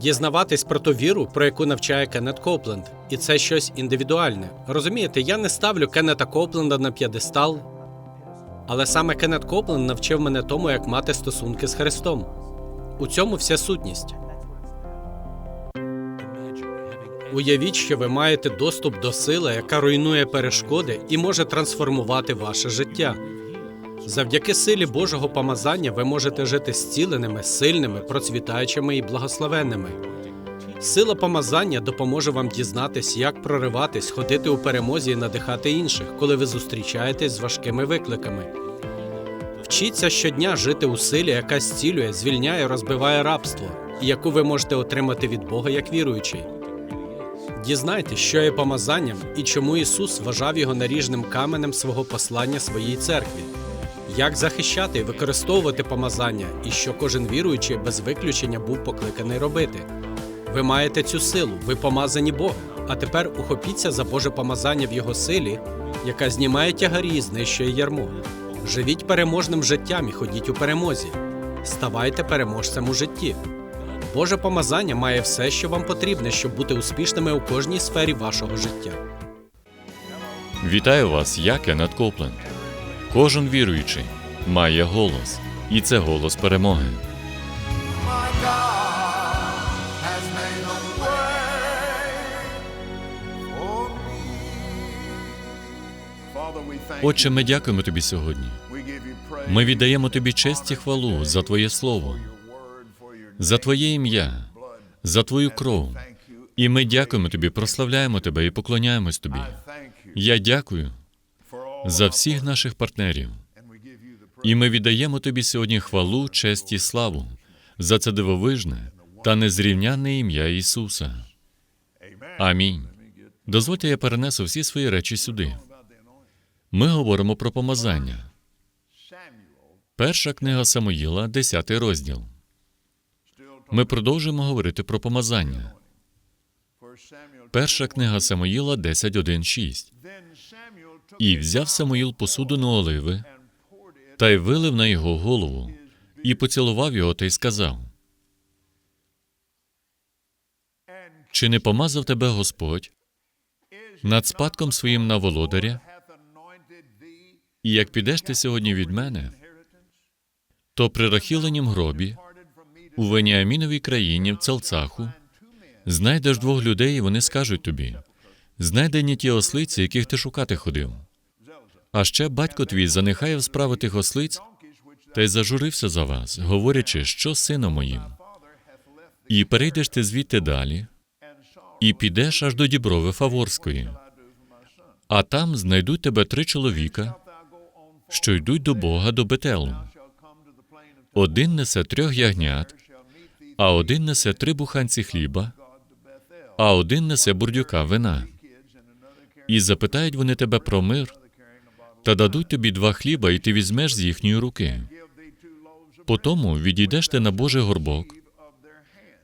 дізнаватись про ту віру, про яку навчає Кеннет Копленд. І це щось індивідуальне. Розумієте, я не ставлю Кеннета Копленда на п'єдестал, але саме Кеннет Копленд навчив мене тому, як мати стосунки з Христом. У цьому вся сутність. Уявіть, що ви маєте доступ до сили, яка руйнує перешкоди і може трансформувати ваше життя. Завдяки силі Божого помазання ви можете жити зціленими, сильними, процвітаючими і благословенними. Сила помазання допоможе вам дізнатись, як прориватись, ходити у перемозі і надихати інших, коли ви зустрічаєтесь з важкими викликами. Вчіться щодня жити у силі, яка зцілює, звільняє, розбиває рабство, і яку ви можете отримати від Бога як віруючий. Дізнайтесь, що є помазанням і чому Ісус вважав його наріжним каменем свого послання своїй церкві, як захищати і використовувати помазання, і що кожен віруючий без виключення був покликаний робити. Ви маєте цю силу, ви помазані Богом. А тепер ухопіться за Боже помазання в Його силі, яка знімає тягарі і знищує ярмо. Живіть переможним життям і ходіть у перемозі. Ставайте переможцем у житті. Боже помазання має все, що вам потрібне, щоб бути успішними у кожній сфері вашого життя. Вітаю вас, я Кеннет Копленд. Кожен віруючий має голос, і це голос перемоги. Отче, ми дякуємо тобі сьогодні. Ми віддаємо тобі честь і хвалу за Твоє слово, за Твоє ім'я, за Твою кров. І ми дякуємо тобі, прославляємо тебе і поклоняємось тобі. Я дякую за всіх наших партнерів. І ми віддаємо тобі сьогодні хвалу, честь і славу за це дивовижне та незрівнянне ім'я Ісуса. Амінь. Дозвольте, я перенесу всі свої речі сюди. Ми говоримо про помазання. Перша книга Самуїла, 10 розділ. Ми продовжуємо говорити про помазання. Перша книга Самуїла 10.1.6. І взяв Самуїл оливи and poured it та й вилив на його голову, і поцілував його та й сказав: Чи не помазав тебе Господь над спадком своїм на володаря? І як підеш ти сьогодні від мене, то при рахіленім гробі у Веніаміновій країні в Целцаху знайдеш двох людей, і вони скажуть тобі: знайдені ті ослиці, яких ти шукати ходив. А ще батько твій занехаяв справи тих ослиць та й зажурився за вас, говорячи, що сином моїм. І перейдеш ти звідти далі, і підеш аж до Діброви Фаворської. А там знайдуть тебе три чоловіка, що йдуть до Бога до Бетелу. Один несе трьох ягнят, а один несе три буханці хліба, а один несе бурдюка вина. І запитають вони тебе про мир, та дадуть тобі два хліба, і ти візьмеш з їхньої руки. Потому відійдеш ти на Божий горбок,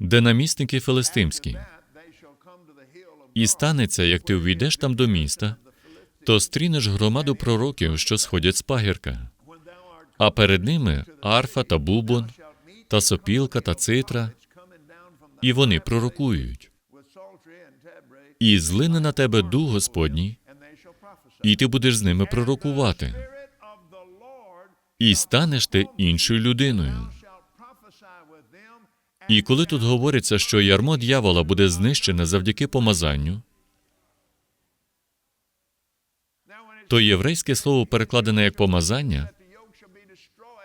де намісники филистимські. І станеться, як ти увійдеш там до міста, то стрінеш громаду пророків, що сходять з пагірка. А перед ними арфа та бубон, та сопілка та цитра, і вони пророкують. І злине на тебе дух Господній, і ти будеш з ними пророкувати. І станеш ти іншою людиною. І коли тут говориться, що ярмо дьявола буде знищене завдяки помазанню, то єврейське слово перекладене як помазання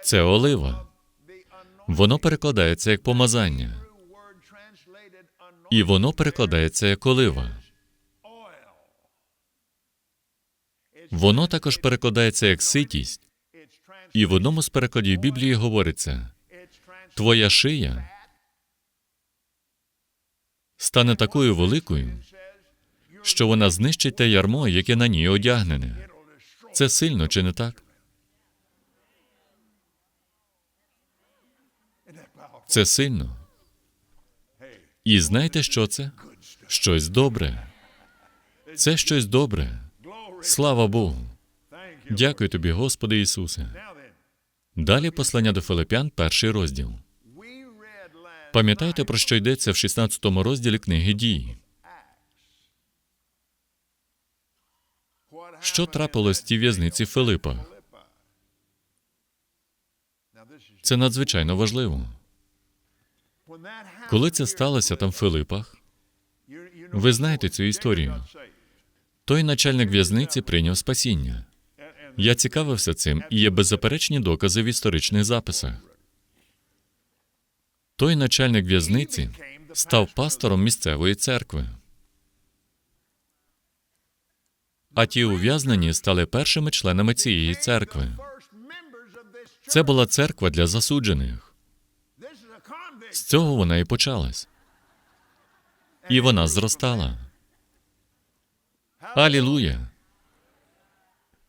це олива. Воно перекладається як помазання, і воно перекладається як олива. Воно також перекладається як ситість, і в одному з перекладів Біблії говориться: твоя шия стане такою великою, що вона знищить те ярмо, яке на ній одягнене. Це сильно, чи не так? Це сильно. І знаєте, що це? Щось добре. Це щось добре. Слава Богу. Дякую тобі, Господи Ісусе. Далі послання до Филипян, перший розділ. Пам'ятаєте, про що йдеться в 16 розділі книги дії? Що трапилось в тій в'язниці Филипа? Це надзвичайно важливо. Коли це сталося там в Филипах, ви знаєте цю історію. Той начальник в'язниці прийняв спасіння. Я цікавився цим, і є беззаперечні докази в історичних записах. Той начальник в'язниці став пастором місцевої церкви. А ті ув'язнені стали першими членами цієї церкви. Це була церква для засуджених. З цього вона і почалась. І вона зростала. Алілуя!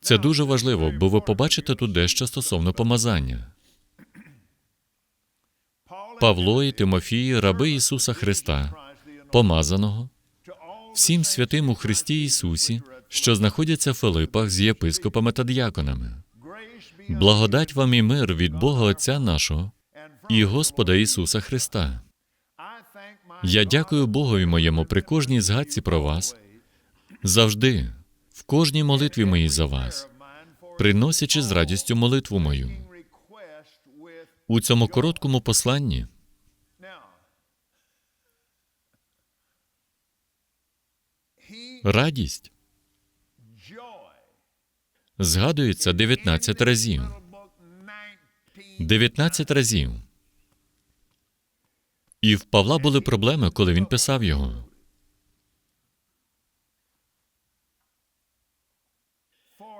Це дуже важливо, бо ви побачите тут дещо стосовно помазання. Павло і Тимофій, раби Ісуса Христа, помазаного, всім святим у Христі Ісусі, що знаходяться в Филипах з єпископами та діяконами. Благодать вам і мир від Бога Отця нашого і Господа Ісуса Христа. Я дякую Богові моєму при кожній згадці про вас, завжди, в кожній молитві моїй за вас, приносячи з радістю молитву мою. У цьому короткому посланні радість згадується 19 разів. 19 разів. І в Павла були проблеми, коли він писав його.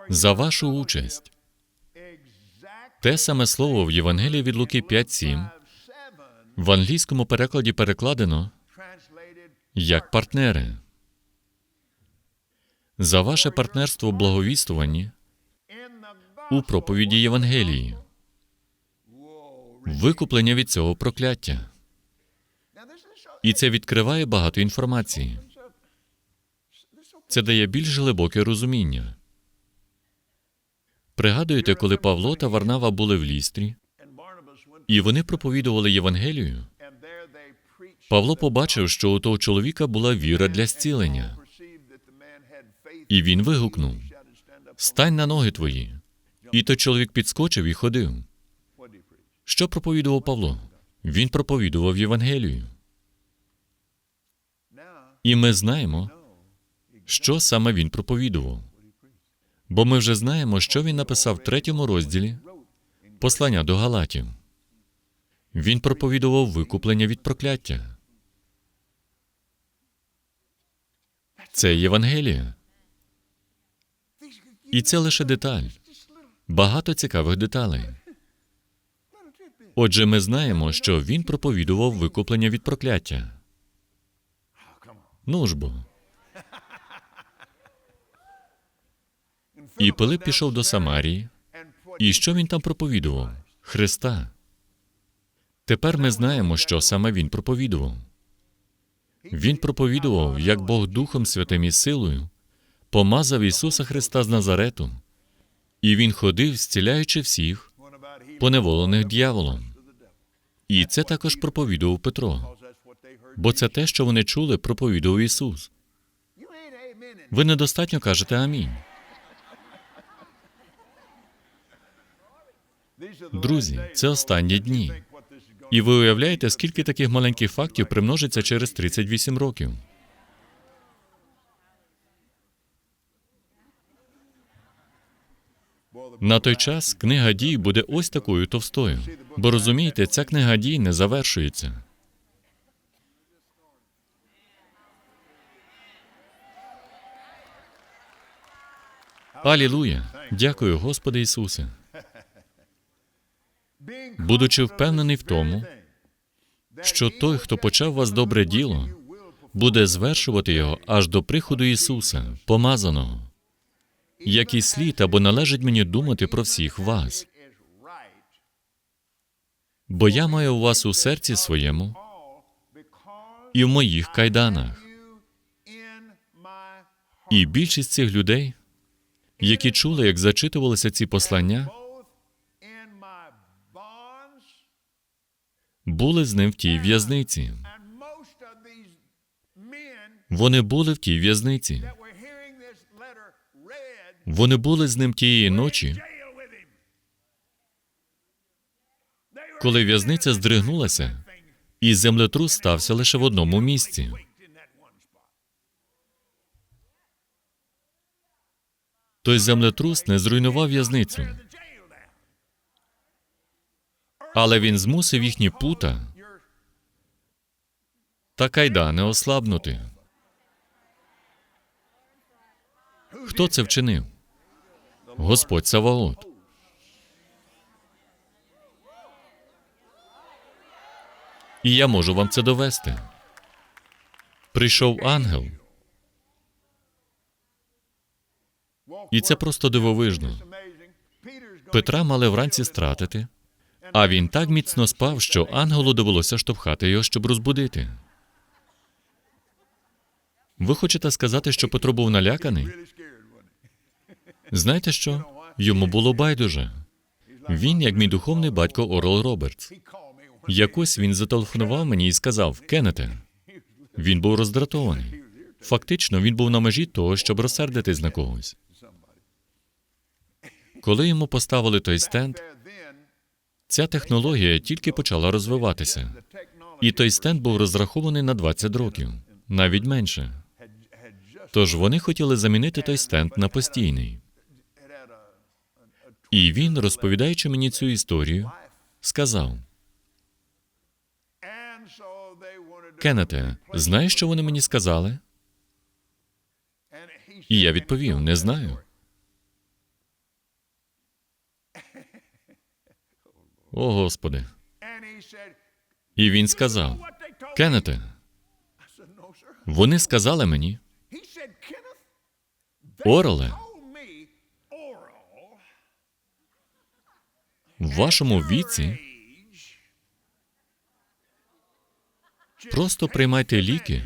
За вашу участь. Те саме слово в Євангелії від Луки 5.7 в англійському перекладі перекладено як партнери. За ваше партнерство в благовістуванні у проповіді Євангелії. Викуплення від цього прокляття. І це відкриває багато інформації. Це дає більш глибоке розуміння. Пригадуєте, коли Павло та Варнава були в лістрі, і вони проповідували Євангелію. Павло побачив, що у того чоловіка була віра для зцілення, і він вигукнув: Стань на ноги твої. І той чоловік підскочив і ходив. Що проповідував Павло? Він проповідував Євангелію. І ми знаємо, що саме він проповідував. Бо ми вже знаємо, що він написав в третьому розділі послання до Галатів. Він проповідував викуплення від прокляття. Це Євангелія. І це лише деталь. Багато цікавих деталей. Отже, ми знаємо, що він проповідував викуплення від прокляття. Ну ж бо. І Пилип пішов до Самарії. І що він там проповідував? Христа. Тепер ми знаємо, що саме він проповідував. Він проповідував, як Бог Духом Святим і силою помазав Ісуса Христа з Назарету, і Він ходив, зціляючи всіх, поневолених дьяволом. І це також проповідував Петро, бо це те, що вони чули, проповідував Ісус. Ви недостатньо кажете амінь. Друзі, це останні дні. І ви уявляєте, скільки таких маленьких фактів примножиться через 38 років. На той час книга дій буде ось такою товстою. Бо розумієте, ця книга дій не завершується. Алілуя! Дякую, Господи Ісусе. Будучи впевнений в тому, що той, хто почав вас добре діло, буде звершувати його аж до приходу Ісуса, помазаного, як і слід або належить мені думати про всіх вас. Бо я маю у вас у серці своєму і в моїх кайданах. І більшість цих людей, які чули, як зачитувалися ці послання, були з ним в тій в'язниці. Вони були в тій в'язниці. Вони були з ним тієї ночі, коли в'язниця здригнулася, і землетрус стався лише в одному місці. Той землетрус не зруйнував в'язницю. Але він змусив їхні пута та кайдани ослабнути. Хто це вчинив? Господь Саваот. І я можу вам це довести. Прийшов ангел, і це просто дивовижно. Петра мали вранці стратити, а він так міцно спав, що ангелу довелося штовхати його, щоб розбудити. Ви хочете сказати, що Петро був наляканий? Знаєте що? Йому було байдуже. Він, як мій духовний батько Орел Робертс. Якось він зателефонував мені і сказав: Кеннете, він був роздратований. Фактично, він був на межі того, щоб розсердитись на когось. Коли йому поставили той стенд, ця технологія тільки почала розвиватися. І той стенд був розрахований на 20 років, навіть менше. Тож вони хотіли замінити той стенд на постійний. І він, розповідаючи мені цю історію, сказав: Кеннете, знаєш, що вони мені сказали? І я відповів: не знаю. О, Господи. І він сказав? Кеннете, вони сказали мені, Ореле, в вашому віці просто приймайте ліки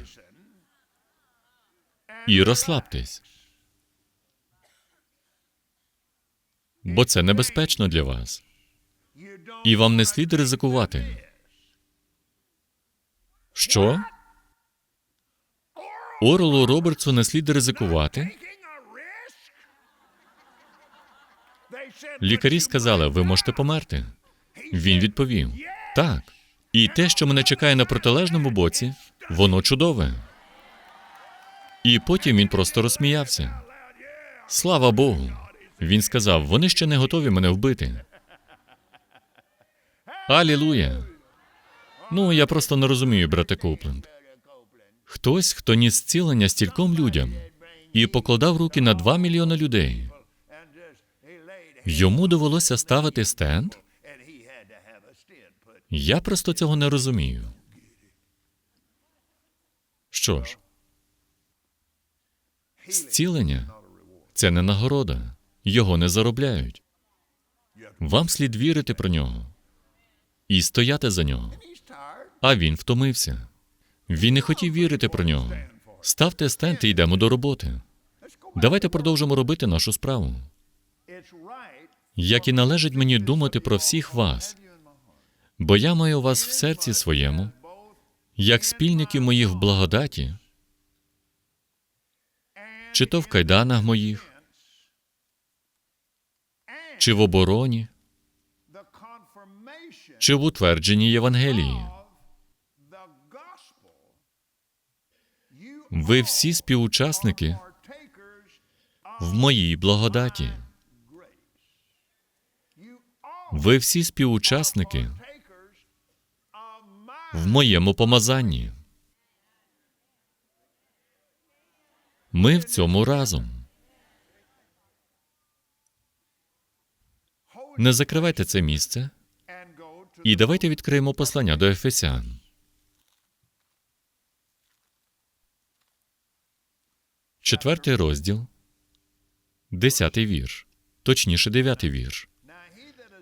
і розслабтесь. Бо це небезпечно для вас, і вам не слід ризикувати. Що? Орелу Робертсу не слід ризикувати? Лікарі сказали, ви можете померти. Він відповів: так. І те, що мене чекає на протилежному боці, воно чудове. І потім він просто розсміявся. Слава Богу. Він сказав: вони ще не готові мене вбити. Алілуя. Ну, я просто не розумію, брате Копленд. Хтось, хто ніс зцілення стільком людям і покладав руки на два мільйони людей. Йому довелося ставити стенд? Я просто цього не розумію. Що ж, зцілення це не нагорода, його не заробляють. Вам слід вірити про нього і стояти за нього. А він втомився. Він не хотів вірити про нього. Ставте стенд і йдемо до роботи. Давайте продовжимо робити нашу справу. Як і належить мені думати про всіх вас, бо я маю вас в серці своєму, як спільників моїх в благодаті, чи то в кайданах моїх, чи в обороні, чи в утвердженні Євангелії. Ви всі співучасники в моїй благодаті. Ви всі співучасники в моєму помазанні. Ми в цьому разом. Не закривайте це місце і давайте відкриємо послання до Ефесян. Четвертий розділ, десятий вірш, точніше, дев'ятий is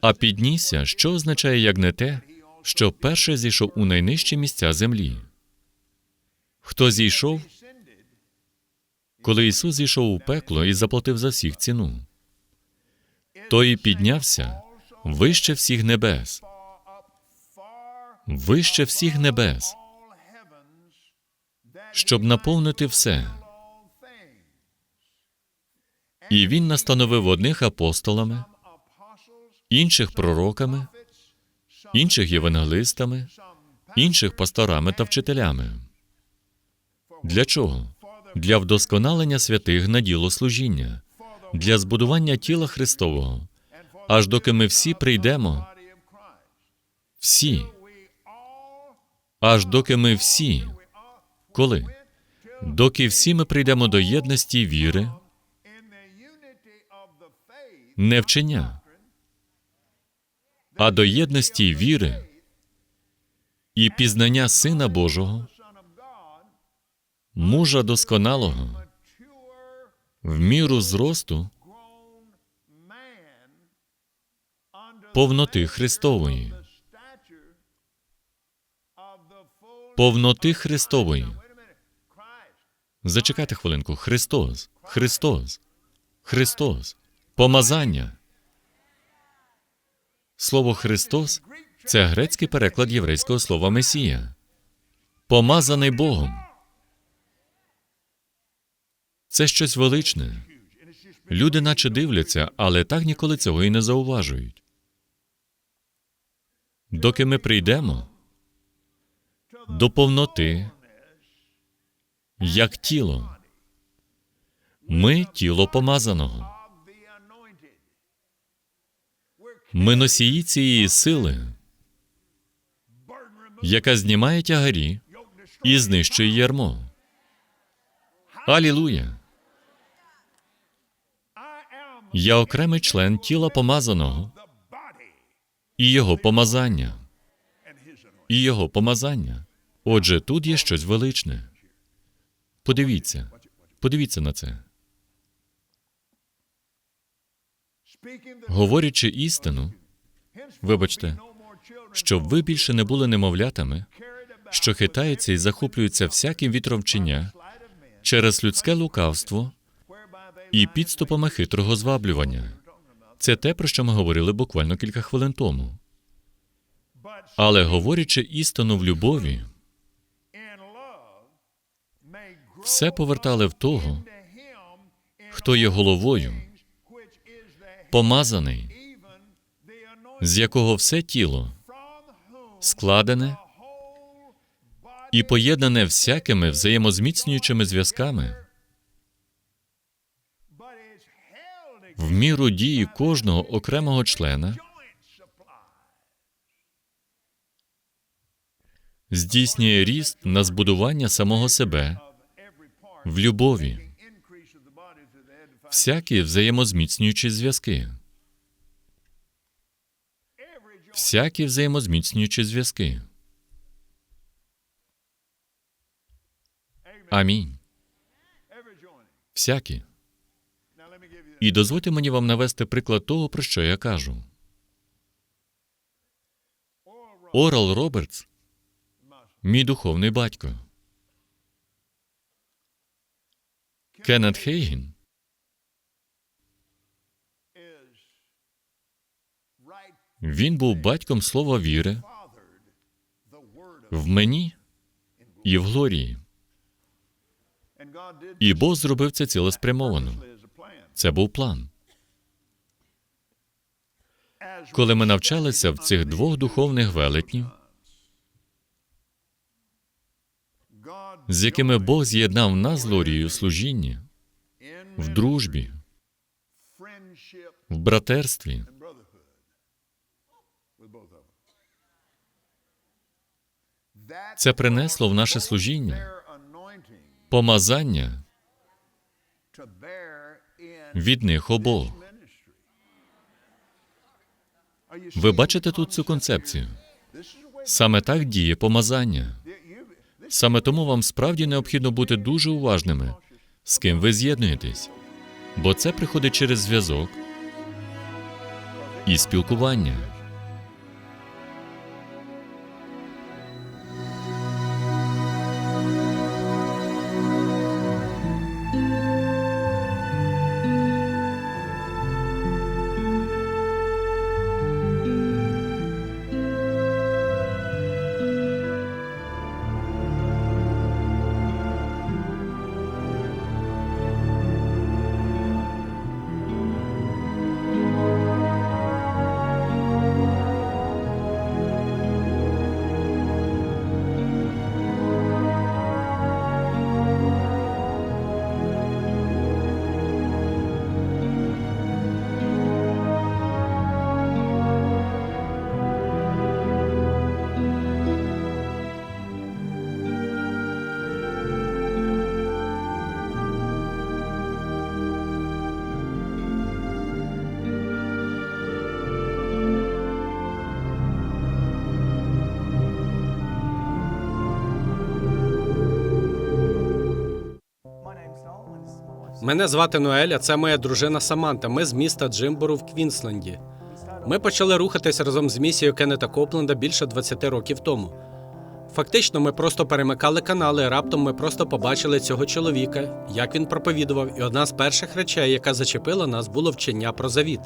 А піднісся, що означає як не те, що перше зійшов у найнижчі місця землі. Хто зійшов, коли Ісус зійшов у пекло і заплатив за всіх ціну, той піднявся вище всіх небес, вище всіх небес, щоб наповнити все. І він настановив одних апостолами, інших пророками, інших євангелистами, інших пасторами та вчителями. Для чого? Для вдосконалення святих на діло служіння, для збудування тіла Христового, аж доки ми всі прийдемо, всі, аж доки ми всі, коли? Доки всі ми прийдемо до єдності віри, не вчення, а до єдності віри і пізнання Сина Божого, мужа досконалого, в міру зросту повноти Христової, повноти Христової. Зачекайте хвилинку. Христос, Христос, Христос, помазання. Слово Христос це грецький переклад єврейського слова Месія. Помазаний Богом. Це щось величне. Люди наче дивляться, але так ніколи цього і не зауважують. Доки ми прийдемо до повноти, як тіло, ми тіло помазаного. Ми носії цієї сили, яка знімає тягарі і знищує ярмо. Алілуя! Я окремий член тіла помазаного і його помазання. І його помазання. Отже, тут є щось величне. Подивіться, подивіться на це. Говорячи істину, вибачте, щоб ви більше не були немовлятами, що хитаються і захоплюються всяким вітром вчення через людське лукавство і підступами хитрого зваблювання. Це те, про що ми говорили буквально кілька хвилин тому. Але говорячи істину в любові, все повертали в того, хто є головою, помазаний, з якого все тіло складене і поєднане всякими взаємозміцнюючими зв'язками в міру дії кожного окремого члена, здійснює ріст на збудування самого себе в любові, всякі взаємозміцнюючі зв'язки, всякі взаємозміцнюючі зв'язки. Амінь. Всякі. І дозвольте мені вам навести приклад того, про що я кажу. Орал Робертс, мій духовний батько. Кеннет Хейгін він був батьком слова віри в мені і в Глорії. І Бог зробив це цілеспрямовано. Це був план. Коли ми навчалися в цих двох духовних велетнів, з якими Бог з'єднав нас з у служінні, в дружбі, в братерстві, це принесло в наше служіння помазання від них обох. Ви бачите тут цю концепцію? Саме так діє помазання. Саме тому вам справді необхідно бути дуже уважними, з ким ви з'єднуєтесь, бо це приходить через зв'язок і спілкування. Мене звати Ноеля, це моя дружина Саманта. Ми з міста Джимбору в Квінсленді. Ми почали рухатись разом з місією Кеннета Копленда більше 20 років тому. Фактично, ми просто перемикали канали, раптом ми просто побачили цього чоловіка, як він проповідував, і одна з перших речей, яка зачепила нас, було вчення про завіт.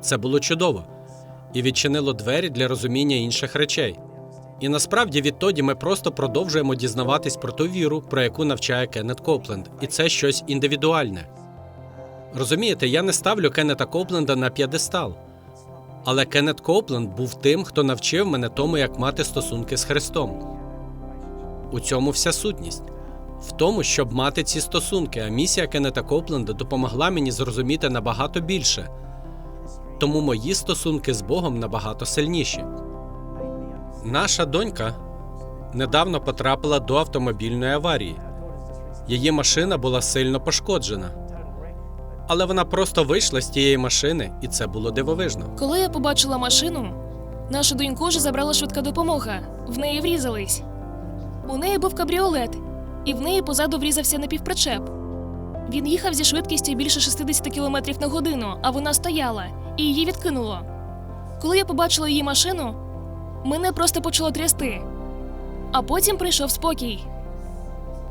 Це було чудово і відчинило двері для розуміння інших речей. І насправді відтоді ми просто продовжуємо дізнаватись про ту віру, про яку навчає Кеннет Копленд, і це щось індивідуальне. Розумієте, я не ставлю Кеннета Копленда на п'єдестал. Але Кеннет Копленд був тим, хто навчив мене тому, як мати стосунки з Христом. У цьому вся сутність. В тому, щоб мати ці стосунки, а місія Кеннета Копленда допомогла мені зрозуміти набагато більше. Тому мої стосунки з Богом набагато сильніші. Наша донька недавно потрапила до автомобільної аварії. Її машина була сильно пошкоджена. Але вона просто вийшла з тієї машини, і це було дивовижно. Коли я побачила машину, нашу доньку вже забрала швидка допомога. В неї врізались. У неї був кабріолет, і в неї позаду врізався напівпричеп. Він їхав зі швидкістю більше 60 км на годину, а вона стояла, і її відкинуло. Коли я побачила її машину, мене просто почало трясти. А потім прийшов спокій.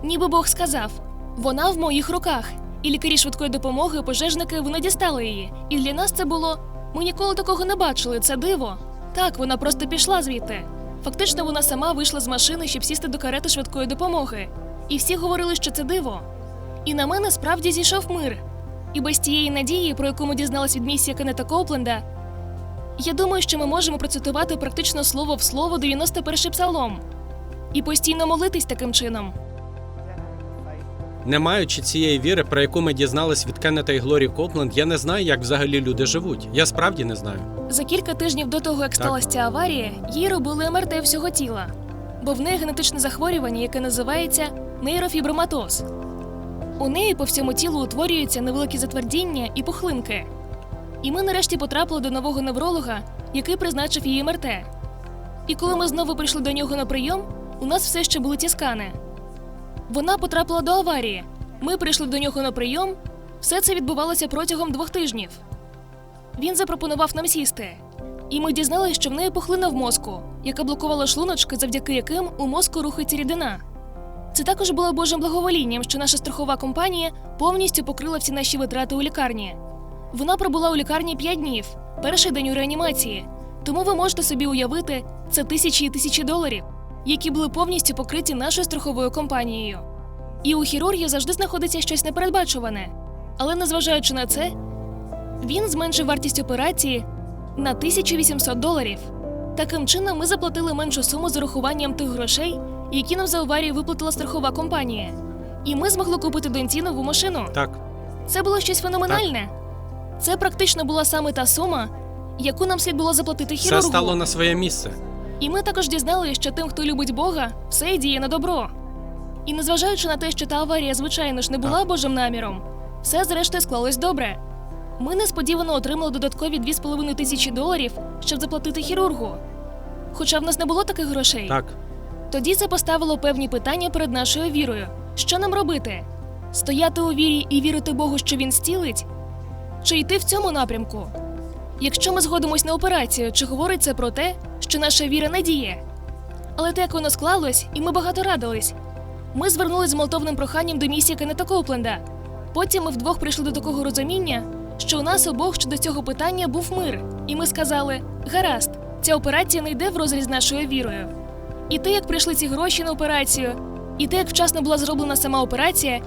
Ніби Бог сказав: вона в моїх руках, і лікарі швидкої допомоги, пожежники вони дістали її. І для нас це було. Ми ніколи такого не бачили. Це диво. Так, вона просто пішла звідти. Фактично, вона сама вийшла з машини, щоб сісти до карети швидкої допомоги. І всі говорили, що це диво. І на мене справді зійшов мир. І без тієї надії, про яку ми дізналась від місії Кеннета Копленда, я думаю, що ми можемо процитувати практично слово в слово 91-й псалом і постійно молитись таким чином. Не маючи цієї віри, про яку ми дізнались від Кеннета і Глорі Копленд, я не знаю, як взагалі люди живуть. Я справді не знаю. За кілька тижнів до того, як сталася ця аварія, їй робили МРТ всього тіла, бо в неї генетичне захворювання, яке називається нейрофіброматоз. У неї по всьому тілу утворюються невеликі затвердіння і пухлинки. І ми нарешті потрапили до нового невролога, який призначив її МРТ. І коли ми знову прийшли до нього на прийом, у нас все ще були ті скани. Вона потрапила до аварії. Ми прийшли до нього на прийом. Все це відбувалося протягом двох тижнів. Він запропонував нам сісти. І ми дізналися, що в неї пухлина в мозку, яка блокувала шлуночки, завдяки яким у мозку рухається рідина. Це також було Божим благоволінням, що наша страхова компанія повністю покрила всі наші витрати у лікарні. Вона пробула у лікарні 5 днів, перший день у реанімації. Тому ви можете собі уявити, це тисячі і тисячі доларів, які були повністю покриті нашою страховою компанією. І у хірургів завжди знаходиться щось непередбачуване. Але незважаючи на це, він зменшив вартість операції на 1800 доларів. Таким чином, ми заплатили меншу суму з урахуванням тих грошей, які нам за аварію виплатила страхова компанія. І ми змогли купити доньці нову машину. Так, Це було щось феноменальне. Це практично була саме та сума, яку нам слід було заплатити все хірургу. стало на своє місце. І ми також дізналися, що тим, хто любить Бога, все діє на добро. І незважаючи на те, що та аварія, звичайно ж, не була Божим наміром, все зрештою склалось добре. Ми несподівано отримали додаткові 2,5 тисячі доларів, щоб заплатити хірургу. Хоча в нас не було таких грошей. Так, Тоді це поставило певні питання перед нашою вірою. Що нам робити? Стояти у вірі і вірити Богу, що він зцілить? Чи йти в цьому напрямку? Якщо ми згодимось на операцію, чи говорить це про те, що наша віра не діє? Але те, як воно склалось, і ми багато радились. Ми звернулись з молитовним проханням до місії Кеннета Копленда. Потім ми вдвох прийшли до такого розуміння, що у нас обох щодо цього питання був мир, і ми сказали: гаразд, ця операція не йде в розріз нашою вірою. І те, як прийшли ці гроші на операцію, і те, як вчасно була зроблена сама операція,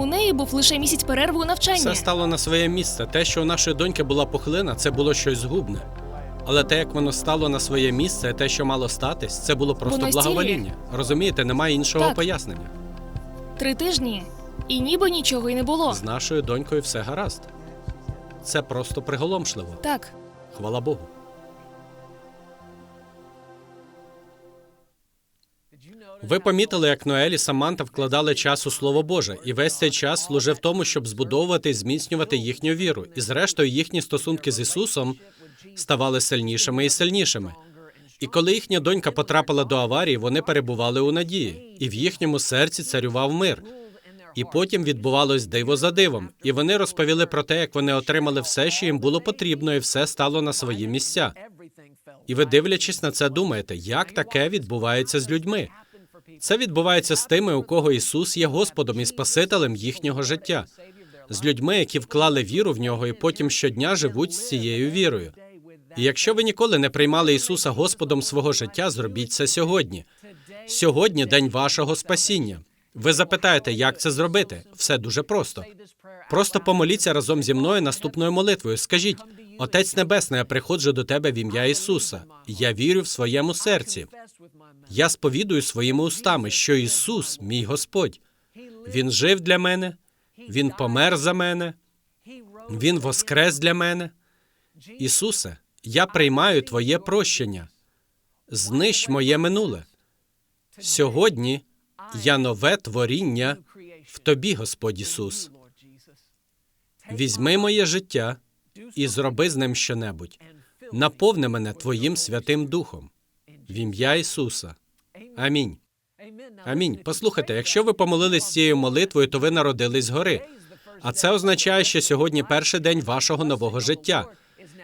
у неї був лише місяць перерви у навчанні. все стало на своє місце. Те, що у нашої доньки була пухлина, це було щось згубне. Але те, як воно стало на своє місце, те, що мало статись, це було просто Воно зцілює. благовоління. Розумієте, немає іншого Так. пояснення. Три тижні, і ніби нічого й не було. З нашою донькою все гаразд. Це просто приголомшливо. Так, Хвала Богу. Ви помітили, як Ноель і Саманта вкладали час у Слово Боже, і весь цей час служив тому, щоб збудовувати і зміцнювати їхню віру. І зрештою їхні стосунки з Ісусом ставали сильнішими і сильнішими. І коли їхня донька потрапила до аварії, вони перебували у надії, і в їхньому серці царював мир. І потім відбувалось диво за дивом, і вони розповіли про те, як вони отримали все, що їм було потрібно, і все стало на свої місця. І ви, дивлячись на це, думаєте, як таке відбувається з людьми? Це відбувається з тими, у кого Ісус є Господом і Спасителем їхнього життя, з людьми, які вклали віру в нього і потім щодня живуть з цією вірою. І якщо ви ніколи не приймали Ісуса Господом свого життя, зробіть це сьогодні. Сьогодні день вашого спасіння. Ви запитаєте, як це зробити? Все дуже просто. Просто помоліться разом зі мною наступною молитвою. Скажіть: Отець Небесний, я приходжу до тебе в ім'я Ісуса. Я вірю в своєму серці. Я сповідую своїми устами, що Ісус, мій Господь, Він жив для мене, Він помер за мене, Він воскрес для мене. Ісусе, я приймаю Твоє прощення. Знищ моє минуле. Сьогодні я нове творіння в Тобі, Господь Ісус. Візьми моє життя і зроби з ним щонебудь. Наповни мене Твоїм Святим Духом. В ім'я Ісуса. Амінь. Амінь. Послухайте, якщо ви помолились цією молитвою, то ви народились згори. А це означає, що сьогодні перший день вашого нового життя.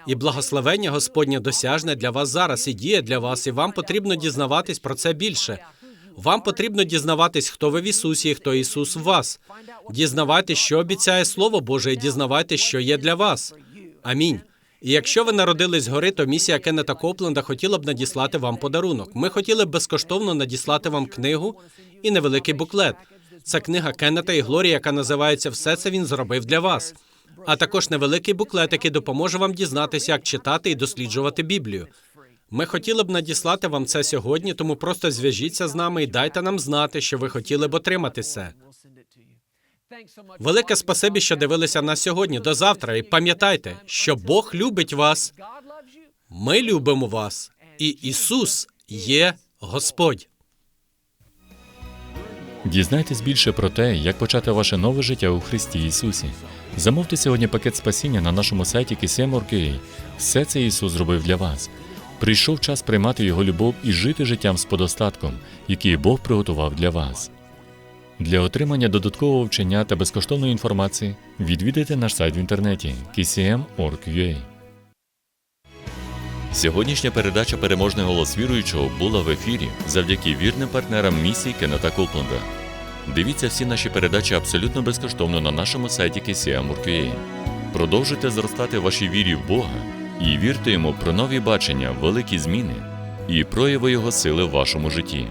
І благословення Господнє досяжне для вас зараз і діє для вас, і вам потрібно дізнаватись про це більше. Вам потрібно дізнаватись, хто ви в Ісусі і хто Ісус в вас. Дізнавайтесь, що обіцяє Слово Боже, і дізнавайтесь, що є для вас. Амінь. І якщо ви народились згори, то місія Кеннета Копленда хотіла б надіслати вам подарунок. Ми хотіли б безкоштовно надіслати вам книгу і невеликий буклет. Це книга Кеннета і Глорії, яка називається Все це він зробив для вас. А також невеликий буклет, який допоможе вам дізнатися, як читати і досліджувати Біблію. Ми хотіли б надіслати вам це сьогодні, тому просто зв'яжіться з нами і дайте нам знати, що ви хотіли б отримати це. Велике спасибі, що дивилися нас сьогодні. До завтра. І пам'ятайте, що Бог любить вас. Ми любимо вас, і Ісус є Господь. Дізнайтесь більше про те, як почати ваше нове життя у Христі Ісусі. Замовте сьогодні пакет спасіння на нашому сайті KCM.org.ua. Все це Ісус зробив для вас. Прийшов час приймати Його любов і жити життям з подостатком, який Бог приготував для вас. Для отримання додаткового вчення та безкоштовної інформації відвідайте наш сайт в інтернеті kcm.org.ua. Сьогоднішня передача Переможний голос віруючого була в ефірі завдяки вірним партнерам місії Кеннета Копланда. Дивіться всі наші передачі абсолютно безкоштовно на нашому сайті KCM.org.ua. Продовжуйте зростати в вашій вірі в Бога і вірте йому про нові бачення, великі зміни і прояви Його сили в вашому житті.